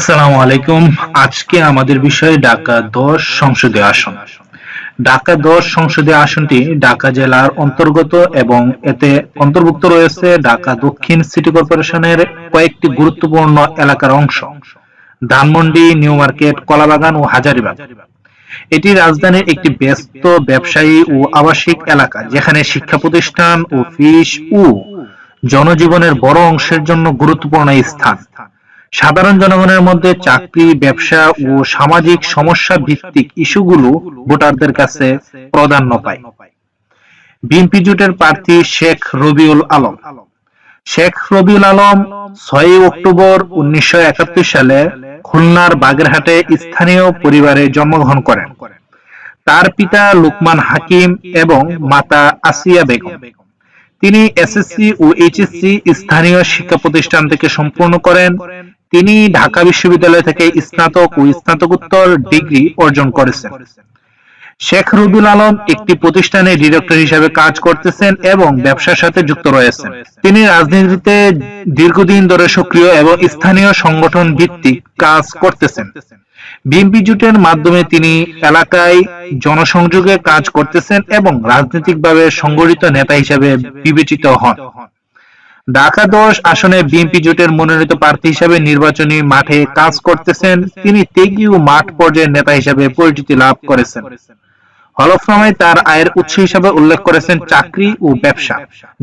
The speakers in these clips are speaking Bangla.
আসসালামু আলাইকুম। আজকে আমাদের বিষয় ঢাকা দশ সংসদীয় আসন। ঢাকা দশ সংসদীয় আসনটি ঢাকা জেলার অন্তর্গত এবং এতে অন্তর্ভুক্ত রয়েছে ঢাকা দক্ষিণ সিটি কর্পোরেশনের কয়েকটি গুরুত্বপূর্ণ এলাকার অংশ। ধানমন্ডি, নিউ মার্কেট, কলাবাগান ও হাজারিবাগ। এটি রাজধানীর একটি ব্যস্ত ব্যবসায়ী ও আবাসিক এলাকা, যেখানে শিক্ষা প্রতিষ্ঠান, অফিস ও জনজীবনের বড় অংশের জন্য গুরুত্বপূর্ণ স্থান। সাধারণ জনগণের মধ্যে চাকরি, ব্যবসা ও সামাজিক সমস্যা ভিত্তিক ইস্যুগুলো ভোটারদের কাছে প্রাধান্য পায়। বিএনপি জোটের প্রার্থী শেখ রবিউল আলম। শেখ রবিউল আলম ছয় অক্টোবর উনিশশো সালে খুলনার বাগেরহাটে স্থানীয় পরিবারে জন্মগ্রহণ করেন। তার পিতা লুকমান হাকিম এবং মাতা আসিয়া বেগম। তিনি এসএসসি ও এইচএসসি স্থানীয় শিক্ষা প্রতিষ্ঠান থেকে সম্পূর্ণ করেন। তিনি ঢাকা বিশ্ববিদ্যালয় থেকে স্নাতক ও স্নাতকোত্তর ডিগ্রি অর্জন করেছেন। শেখ রবিউল আলম একটি প্রতিষ্ঠানে ডিরেক্টর হিসেবে কাজ করতেছেন এবং ব্যবসার সাথে যুক্ত রয়েছেন। তিনি রাজনীতিতে দীর্ঘদিন ধরে সক্রিয় এবং স্থানীয় সংগঠন ভিত্তিক কাজ করতেছেন। বিএনপি জোটের মাধ্যমে তিনি এলাকায় জনসংযোগে কাজ করতেছেন এবং রাজনৈতিকভাবে সংগঠিত নেতা হিসেবে বিবেচিত হন। ঢাকা দশ আসনে বিএনপি জোটের মনোনীত প্রার্থী হিসেবে নির্বাচনী মাঠে কাজ করতেছেন। তিনি তেগি ও মাঠ পর্যায়ের নেতা হিসেবে পরিচিতি লাভ করেছেন। হলফনামায় তার আয়ের উৎস হিসেবে উল্লেখ করেছেন চাকরি ও ব্যবসা।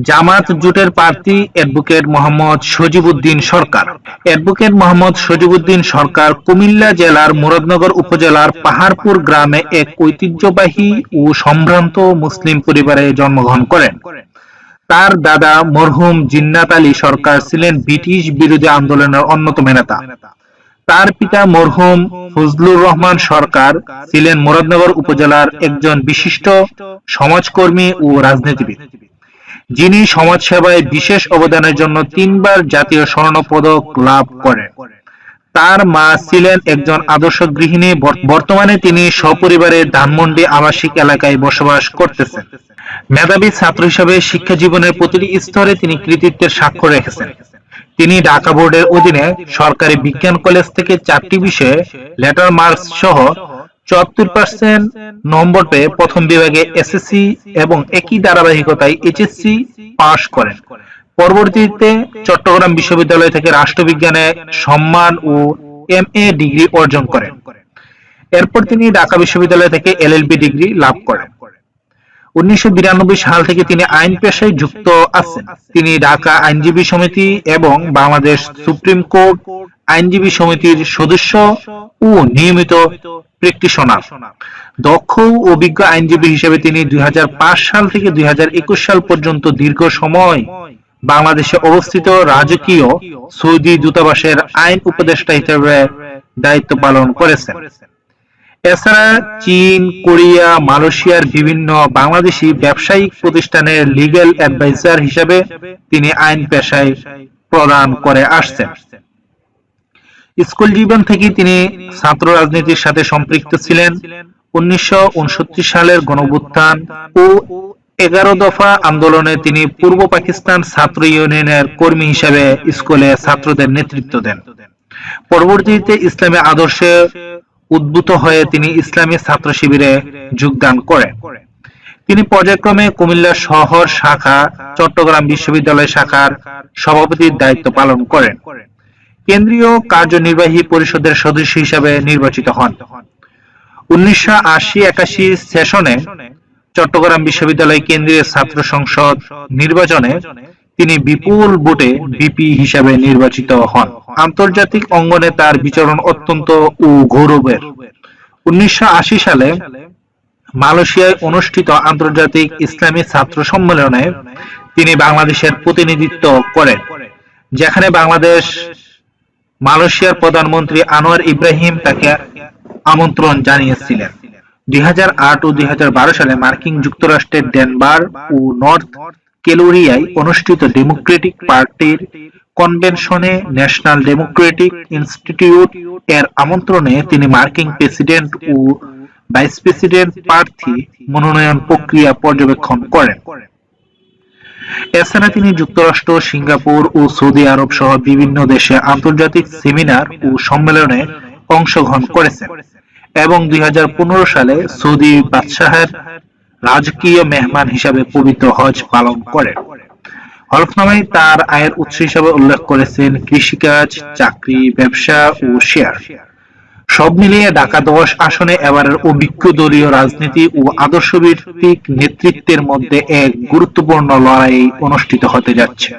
জামাত জোটের প্রার্থী অ্যাডভোকেট মোহাম্মদ সজিবুদ্দিন সরকার। অ্যাডভোকেট মোহাম্মদ সজিবুদ্দিন সরকার কুমিল্লা জেলার মুরাদনগর উপজেলার পাহাড়পুর গ্রামে এক ঐতিহ্যবাহী ও সম্ভ্রান্ত মুসলিম পরিবারে জন্মগ্রহণ করেন। তার দাদা মরহুম জিন্নাত আলী সরকার ছিলেন ব্রিটিশ বিরোধী আন্দোলনের অন্যতম নেতা। তার পিতা মরহুম ফজলুর রহমান সরকার ছিলেন মুরাদনগর উপজেলার একজন বিশিষ্ট সমাজকর্মী ও রাজনীতিবিদ। যিনি সমাজসেবায় বিশেষ অবদানের জন্য তিনবার জাতীয় স্বর্ণ পদক লাভ করেন। তার মা ছিলেন একজন আদর্শ গৃহিণী। বর্তমানে তিনি সপরিবারে ধানমন্ডি আবাসিক এলাকায় বসবাস করতেছেন। মেধাবী ছাত্র হিসেবে শিক্ষা জীবনের প্রতিটি স্তরে তিনি কৃতিত্বের স্বাক্ষর রেখেছেন। তিনি ঢাকা বোর্ডের অধীনে সরকারি বিজ্ঞান কলেজ থেকে চারটি বিষয়ে লেটার মার্কস সহ চুয়াত্তর পার্সেন্ট নম্বর পেয়ে প্রথম বিভাগে এসএসসি এবং একই ধারাবাহিকতায় এইচএসসি পাশ করেন। পরবর্তীতে চট্টগ্রাম বিশ্ববিদ্যালয় থেকে রাষ্ট্রবিজ্ঞানে সম্মান ও এম এ ডিগ্রি অর্জন করেন। এরপর তিনি ঢাকা বিশ্ববিদ্যালয় থেকে এলএলবি ডিগ্রি লাভ করেন। উনিশশো সাল থেকে তিনি আইন পেশায় যুক্ত আছেন। তিনি ঢাকা আইনজীবী সমিতি এবং বাংলাদেশ সুপ্রিম কোর্ট আইনজীবী সমিতির সদস্য ও নিয়মিত প্র্যাকটিশনার। দক্ষ অভিজ্ঞ আইনজীবী হিসেবে তিনি দুই হাজার পাঁচ সাল থেকে দুই হাজার একুশ সাল পর্যন্ত দীর্ঘ সময় বাংলাদেশে অবস্থিত রাজকীয় সৌদি দূতাবাসের আইন উপদেষ্টা হিসেবে দায়িত্ব পালন করেছেন। এছাড়া চীন, কোরিয়া, মালয়েশিয়ার বিভিন্ন বাংলাদেশি ব্যবসায়িক প্রতিষ্ঠানের লিগ্যাল অ্যাডভাইজার হিসেবে তিনি আইন পেশায় প্রদান করে আসছেন। স্কুল জীবন থেকে তিনি ছাত্র রাজনীতির সাথে সম্পৃক্ত ছিলেন। উনিশশো সালের গণভুত্থান ও এগারো দফা আন্দোলনে তিনি পূর্ব পাকিস্তান ছাত্র ইউনিয়নের কর্মী হিসেবে স্কুলে ছাত্রদের নেতৃত্ব দেন। পরবর্তীতে ইসলামী আদর্শে উদ্ভূত হয়ে তিনি ইসলামী ছাত্র শিবিরে যোগদান করেন। তিনি পর্যায়ক্রমে কুমিল্লা শহর শাখা, চট্টগ্রাম বিশ্ববিদ্যালয় শাখার সভাপতির দায়িত্ব পালন করেন। কেন্দ্রীয় কার্যনির্বাহী পরিষদের সদস্য হিসাবে নির্বাচিত হন। উনিশশো আশি একাশি সেশনে চট্টগ্রাম বিশ্ববিদ্যালয় কেন্দ্রীয় ছাত্র সংসদ নির্বাচনে তিনি বিপুল ভোটে বিপি হিসাবে নির্বাচিত হন। আন্তর্জাতিক অঙ্গনে তার বিচরণ অত্যন্ত ও গৌরবের। উনিশশো সালে মালয়েশিয়ায় অনুষ্ঠিত আন্তর্জাতিক ইসলামী ছাত্র সম্মেলনে তিনি বাংলাদেশের প্রতিনিধিত্ব করেন, যেখানে বাংলাদেশ মালয়েশিয়ার প্রধানমন্ত্রী আনোয়ার ইব্রাহিম তাকে আমন্ত্রণ জানিয়েছিলেন। দুই হাজার আট ও দুই হাজার বারো সালে মার্কিন যুক্তরাষ্ট্রের ডেনবার ও নর্থ কেলোরিয়ায় অনুষ্ঠিত ডেমোক্রেটিক পার্টির কনভেনশনে ন্যাশনাল ডেমোক্রেটিক ইনস্টিটিউট এর আমন্ত্রণে তিনি মার্কিন প্রেসিডেন্ট ও ভাইস প্রেসিডেন্ট প্রার্থী মনোনয়ন প্রক্রিয়া পর্যবেক্ষণ করেন। এছাড়া তিনি যুক্তরাষ্ট্র, সিঙ্গাপুর ও সৌদি আরব সহ বিভিন্ন দেশে আন্তর্জাতিক সেমিনার ও সম্মেলনে অংশগ্রহণ করেছেন এবং দুই হাজার পনেরো সালে সৌদি বাদশাহের রাজকীয় মেহমান হিসাবে পবিত্র হজ পালন করেন। হলফনামায় তার আয়ের উৎস হিসাবে উল্লেখ করেছেন কৃষিকাজ, চাকরি, ব্যবসা ও শেয়ার। সব মিলিয়ে ঢাকা দশ আসনে এবারের অভিজ্ঞ দলীয় রাজনীতি ও আদর্শভিত্তিক নেতৃত্বের মধ্যে এক গুরুত্বপূর্ণ লড়াই অনুষ্ঠিত হতে যাচ্ছে।